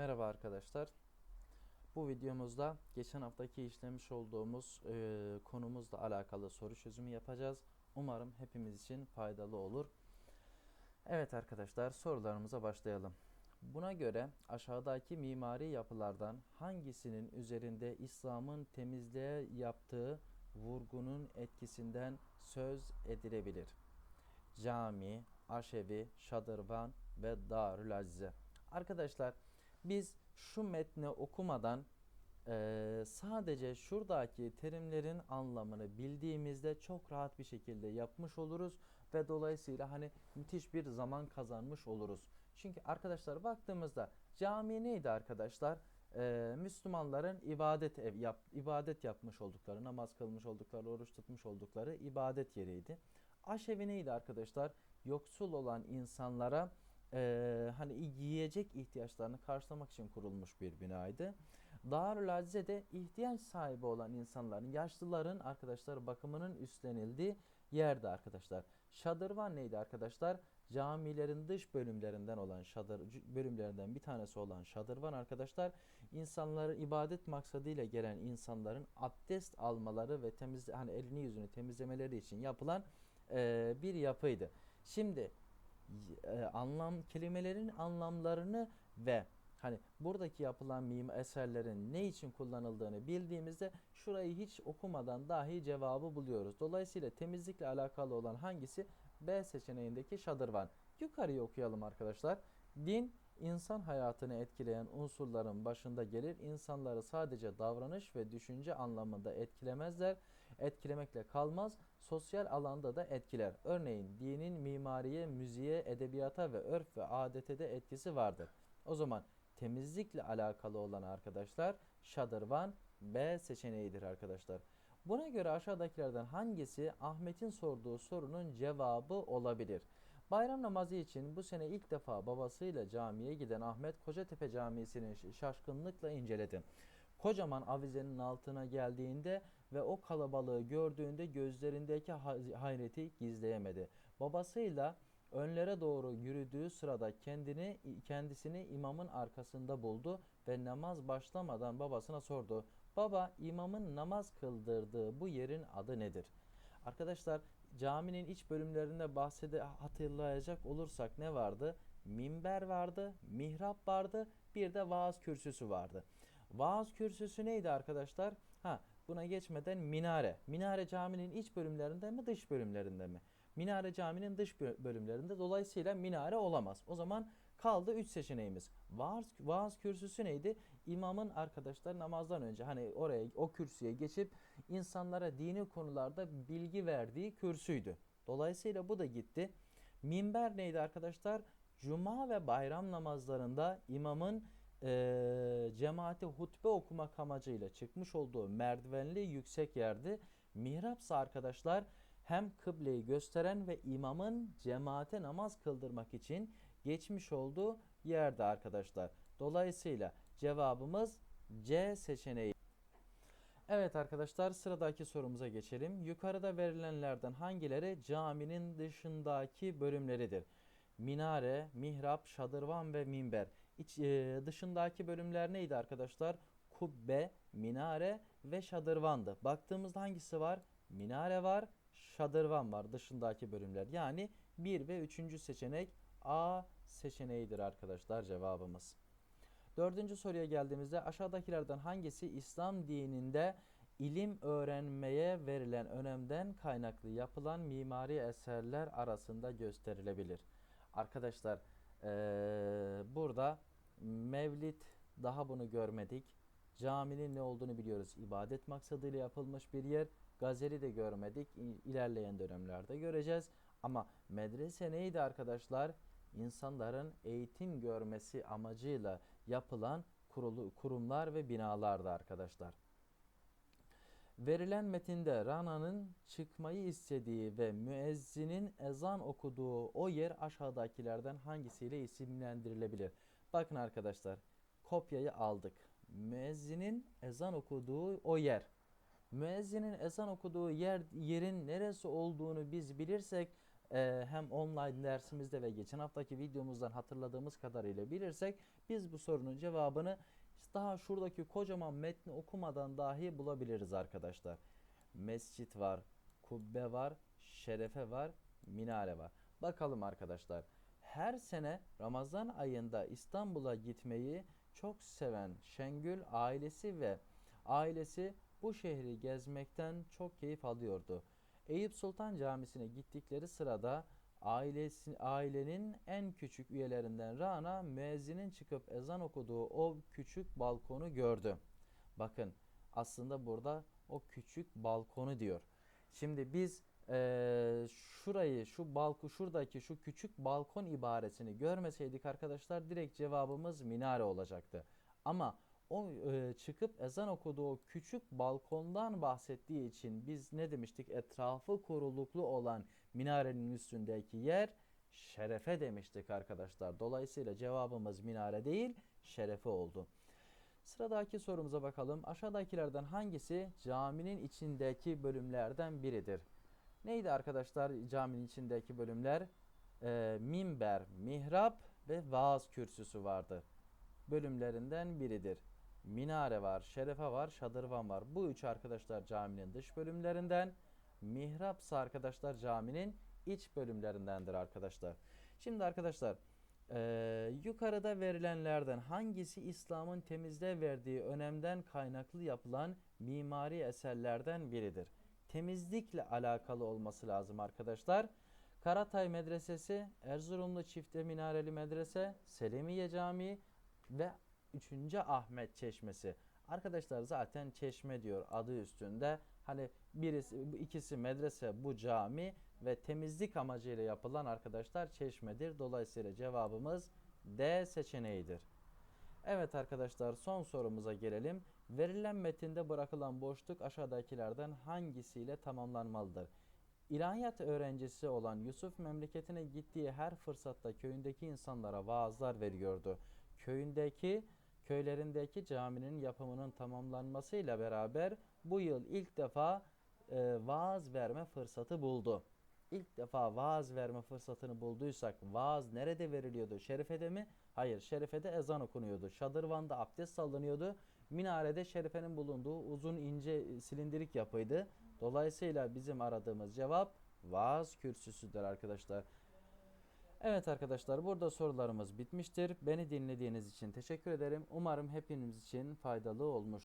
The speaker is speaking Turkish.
Merhaba arkadaşlar. Bu videomuzda geçen haftaki işlemiş olduğumuz e, konumuzla alakalı soru çözümü yapacağız. Umarım hepimiz için faydalı olur. Evet arkadaşlar sorularımıza başlayalım. Buna göre aşağıdaki mimari yapılardan hangisinin üzerinde İslam'ın temizliğe yaptığı vurgunun etkisinden söz edilebilir? Cami, aşevi, şadırvan ve darül azize. Arkadaşlar biz şu metni okumadan eee, sadece şuradaki terimlerin anlamını bildiğimizde çok rahat bir şekilde yapmış oluruz ve dolayısıyla hani müthiş bir zaman kazanmış oluruz. Çünkü arkadaşlar baktığımızda cami neydi arkadaşlar? Eee, Müslümanların ibadet ev yap, ibadet yapmış oldukları, namaz kılmış oldukları, oruç tutmuş oldukları ibadet yeriydi. Aşevi neydi arkadaşlar? Yoksul olan insanlara eee, hani yiyecek ihtiyaçlarını karşılamak için kurulmuş bir binaydı. Darül Azize de ihtiyaç sahibi olan insanların, yaşlıların arkadaşlar bakımının üstlenildiği yerde arkadaşlar. Şadırvan neydi arkadaşlar? Camilerin dış bölümlerinden olan şadır bölümlerinden bir tanesi olan şadırvan arkadaşlar insanların ibadet maksadıyla gelen insanların abdest almaları ve temiz hani elini yüzünü temizlemeleri için yapılan eee, bir yapıydı. Şimdi e, anlam kelimelerin anlamlarını ve hani buradaki yapılan mimar eserlerin ne için kullanıldığını bildiğimizde şurayı hiç okumadan dahi cevabı buluyoruz. Dolayısıyla temizlikle alakalı olan hangisi? B seçeneğindeki şadırvan. Yukarıyı okuyalım arkadaşlar. Din insan hayatını etkileyen unsurların başında gelir. İnsanları sadece davranış ve düşünce anlamında etkilemezler. Etkilemekle kalmaz, sosyal alanda da etkiler. Örneğin dinin mimariye, müziğe, edebiyata ve örf ve adete de etkisi vardır. O zaman temizlikle alakalı olan arkadaşlar şadırvan B seçeneğidir arkadaşlar. Buna göre aşağıdakilerden hangisi Ahmet'in sorduğu sorunun cevabı olabilir? Bayram namazı için bu sene ilk defa babasıyla camiye giden Ahmet Kocatepe Camisi'ni şaşkınlıkla inceledi. Kocaman avizenin altına geldiğinde ve o kalabalığı gördüğünde gözlerindeki hayreti gizleyemedi. Babasıyla önlere doğru yürüdüğü sırada kendini kendisini imamın arkasında buldu ve namaz başlamadan babasına sordu. Baba imamın namaz kıldırdığı bu yerin adı nedir? Arkadaşlar caminin iç bölümlerinde bahsede hatırlayacak olursak ne vardı? Minber vardı, mihrap vardı, bir de vaaz kürsüsü vardı. Vaaz kürsüsü neydi arkadaşlar? Ha, buna geçmeden minare. Minare caminin iç bölümlerinde mi, dış bölümlerinde mi? Minare caminin dış bölümlerinde dolayısıyla minare olamaz. O zaman kaldı 3 seçeneğimiz. Vaaz, vaaz kürsüsü neydi? İmamın arkadaşlar namazdan önce hani oraya o kürsüye geçip insanlara dini konularda bilgi verdiği kürsüydü. Dolayısıyla bu da gitti. Minber neydi arkadaşlar? Cuma ve bayram namazlarında imamın e, cemaate hutbe okumak amacıyla çıkmış olduğu merdivenli yüksek yerdi. Mihrapsa arkadaşlar hem kıbleyi gösteren ve imamın cemaate namaz kıldırmak için geçmiş olduğu yerde arkadaşlar. Dolayısıyla cevabımız C seçeneği. Evet arkadaşlar sıradaki sorumuza geçelim. Yukarıda verilenlerden hangileri caminin dışındaki bölümleridir? Minare, mihrap, şadırvan ve minber. İç, e, dışındaki bölümler neydi arkadaşlar? Kubbe, minare ve şadırvandı. Baktığımızda hangisi var? Minare var, şadırvan var dışındaki bölümler. Yani 1 ve 3. seçenek A seçeneğidir arkadaşlar cevabımız. Dördüncü soruya geldiğimizde aşağıdakilerden hangisi İslam dininde ilim öğrenmeye verilen önemden kaynaklı yapılan mimari eserler arasında gösterilebilir? Arkadaşlar ee, burada mevlit daha bunu görmedik. Caminin ne olduğunu biliyoruz. İbadet maksadıyla yapılmış bir yer. Gazeli de görmedik. İlerleyen dönemlerde göreceğiz. Ama medrese neydi arkadaşlar? İnsanların eğitim görmesi amacıyla yapılan kurulu, kurumlar ve binalardı arkadaşlar. Verilen metinde Rana'nın çıkmayı istediği ve müezzinin ezan okuduğu o yer aşağıdakilerden hangisiyle isimlendirilebilir? Bakın arkadaşlar kopyayı aldık. Müezzinin ezan okuduğu o yer. Müezzinin ezan okuduğu yer yerin neresi olduğunu biz bilirsek e, hem online dersimizde ve geçen haftaki videomuzdan hatırladığımız kadarıyla bilirsek biz bu sorunun cevabını daha şuradaki kocaman metni okumadan dahi bulabiliriz arkadaşlar. Mescit var, kubbe var, şerefe var, minare var. Bakalım arkadaşlar. Her sene Ramazan ayında İstanbul'a gitmeyi çok seven Şengül ailesi ve ailesi bu şehri gezmekten çok keyif alıyordu. Eyüp Sultan Camisi'ne gittikleri sırada ailesi, ailenin en küçük üyelerinden Rana müezzinin çıkıp ezan okuduğu o küçük balkonu gördü. Bakın aslında burada o küçük balkonu diyor. Şimdi biz eee, şurayı şu balkon şuradaki şu küçük balkon ibaresini görmeseydik arkadaşlar direkt cevabımız minare olacaktı. Ama o eee, çıkıp ezan okuduğu küçük balkondan bahsettiği için biz ne demiştik? Etrafı koruluklu olan minarenin üstündeki yer şerefe demiştik arkadaşlar. Dolayısıyla cevabımız minare değil, şerefe oldu. Sıradaki sorumuza bakalım. Aşağıdakilerden hangisi caminin içindeki bölümlerden biridir? Neydi arkadaşlar caminin içindeki bölümler? Ee, minber, mihrap ve vaaz kürsüsü vardı. Bölümlerinden biridir. Minare var, şerefe var, şadırvan var. Bu üç arkadaşlar caminin dış bölümlerinden. Mihrapsa arkadaşlar caminin iç bölümlerindendir arkadaşlar. Şimdi arkadaşlar eee, yukarıda verilenlerden hangisi İslam'ın temizliğe verdiği önemden kaynaklı yapılan mimari eserlerden biridir? Temizlikle alakalı olması lazım arkadaşlar. Karatay Medresesi, Erzurumlu Çifte Minareli Medrese, Selimiye Camii ve 3. Ahmet Çeşmesi. Arkadaşlar zaten çeşme diyor adı üstünde. Hani birisi ikisi medrese bu cami ve temizlik amacıyla yapılan arkadaşlar çeşmedir. Dolayısıyla cevabımız D seçeneğidir. Evet arkadaşlar son sorumuza gelelim. Verilen metinde bırakılan boşluk aşağıdakilerden hangisiyle tamamlanmalıdır? İlahiyat öğrencisi olan Yusuf memleketine gittiği her fırsatta köyündeki insanlara vaazlar veriyordu. Köyündeki köylerindeki caminin yapımının tamamlanmasıyla beraber bu yıl ilk defa e, vaaz verme fırsatı buldu. İlk defa vaaz verme fırsatını bulduysak vaaz nerede veriliyordu? Şerife'de mi? Hayır, Şerife'de ezan okunuyordu. Şadırvan'da abdest salınıyordu. Minarede Şerife'nin bulunduğu uzun ince silindirik yapıydı. Dolayısıyla bizim aradığımız cevap vaaz kürsüsüdür arkadaşlar. Evet arkadaşlar burada sorularımız bitmiştir. Beni dinlediğiniz için teşekkür ederim. Umarım hepiniz için faydalı olmuş.